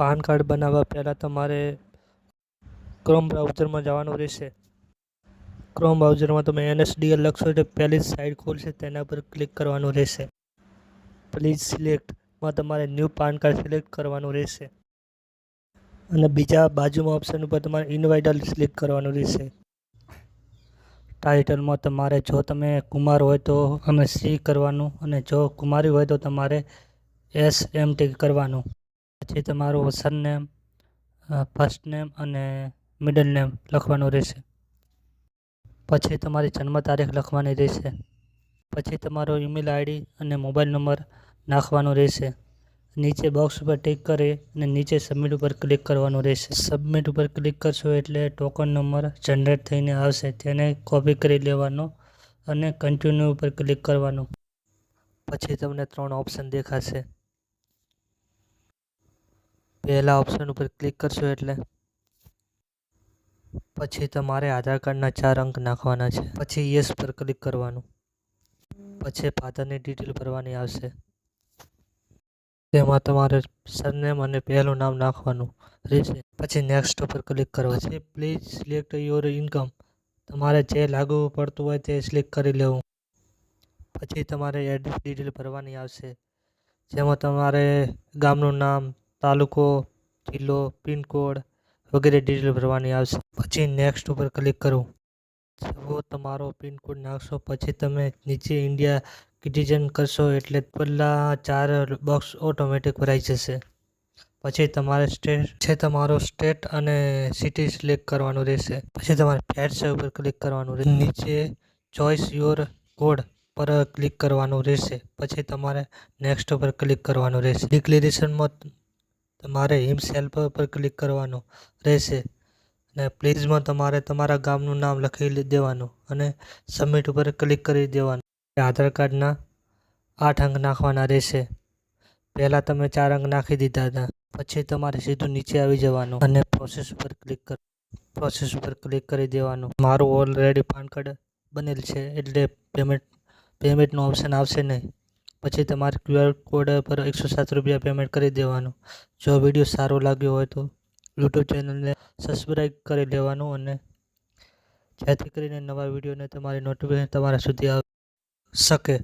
PAN card બનાવવા પહેલાં તમારે ક્રોમ બ્રાઉઝરમાં જવાનું રહેશે. ક્રોમ બ્રાઉઝરમાં તમે એનએસડીએલ લખશો એટલે પહેલી જ સાઇટ ખોલશે, તેના પર ક્લિક કરવાનું રહેશે. પ્લીઝ સિલેક્ટમાં તમારે ન્યૂ પાન કાર્ડ સિલેક્ટ કરવાનું રહેશે. અને બીજા બાજુમાં ઓપ્શન ઉપર તમારે ઇન્વાઇટલ સિલેક્ટ કરવાનું રહેશે. ટાઇટલમાં તમારે જો તમે કુમાર હોય તો અમે સી કરવાનું અને જો કુમારી હોય તો તમારે એસ એમ ટી કરવાનું. પછી તમારું સરનેમ ફર્સ્ટ નેમ અને મિડલ નેમ લખવાનું રહેશે. પછી તમારી જન્મ તારીખ લખવાની રહેશે. પછી તમારો ઈમેલ આઈડી અને મોબાઈલ નંબર નાખવાનો રહેશે. નીચે બોક્સ ઉપર ટિક કરી અને નીચે સબમિટ ઉપર ક્લિક કરવાનું રહેશે. સબમિટ ઉપર ક્લિક કરશો એટલે ટોકન નંબર જનરેટ થઈને આવશે. તેને કોપી કરી લેવાનો અને કન્ટિન્યુ ઉપર ક્લિક કરવાનું. પછી તમને ત્રણ ઓપ્શન દેખાશે. પહેલા ઓપ્શન ઉપર ક્લિક કરશો એટલે? પછી તમારે આધાર કાર્ડના ચાર અંક નાખવાના છે. પછી યસ પર ક્લિક કરવાનું. પછી ફાધરની ડિટેલ ભરવાની આવશે. તેમાં તમારે સરનેમ અને પહેલું નામ નાખવાનું રહેશે. પછી નેક્સ્ટ ઉપર ક્લિક કરો. છે પ્લીઝ સિલેક્ટ યોર ઇન્કમ તમારે જે લાગુ પડતું હોય તે સિલેક્ટ કરી લેવું. પછી તમારે એડ્રેસ ડિટેલ ભરવાની આવશે. જેમાં તમારે ગામનું નામ તાલુકો, જિલ્લો પિનકોડ વગેરે ડિટેલ ભરવાની આવશે. પછી નેક્સ્ટ ઉપર ક્લિક કરવું જો તમારો પિનકોડ નાખશો. પછી તમે નીચે ઇન્ડિયા સિટીઝન કરશો એટલે પહેલાં ચાર બોક્સ ઓટોમેટિક ભરાઈ જશે. પછી તમારે સ્ટેટ છે તમારો સ્ટેટ અને સિટી સિલેક્ટ કરવાનું રહેશે. પછી તમારે ફેટ્સ ઉપર ક્લિક કરવાનું રહેશે. નીચે ચોઇસ યોર કોડ પર ક્લિક કરવાનું રહેશે. પછી તમારે નેક્સ્ટ ઉપર ક્લિક કરવાનું રહેશે. ડિક્લેરેશનમાં તમારે હિમસેલ્ફ પર ક્લિક કરવાનું રહેશે. અને પ્લીઝમાં તમારે તમારા ગામનું નામ લખી દેવાનું અને સબમિટ ઉપર ક્લિક કરી દેવાનું. આધાર કાર્ડના આઠ અંક નાખવાના રહેશે. પહેલાં તમે ચાર અંક નાખી દીધા હતા. પછી તમારે સીધું નીચે આવી જવાનું અને પ્રોસેસ ઉપર ક્લિક કર પ્રોસેસ ઉપર ક્લિક કરી દેવાનું. મારું ઓલરેડી પાન કાર્ડ બનેલ છે એટલે પેમેન્ટ પેમેન્ટનું ઓપ્શન આવશે નહીં. પછી તમારે ક્યુઆર કોડ પર એકસો સાત રૂપિયા પેમેન્ટ કરી દેવાનું. જો વીડિયો સારો લાગ્યો હોય તો યુટ્યુબ ચેનલને સબસ્ક્રાઈબ કરી લેવાનું અને જેથી કરીને નવા વિડીયોને તમારી નોટિફિકેશન તમારા સુધી આવી શકે.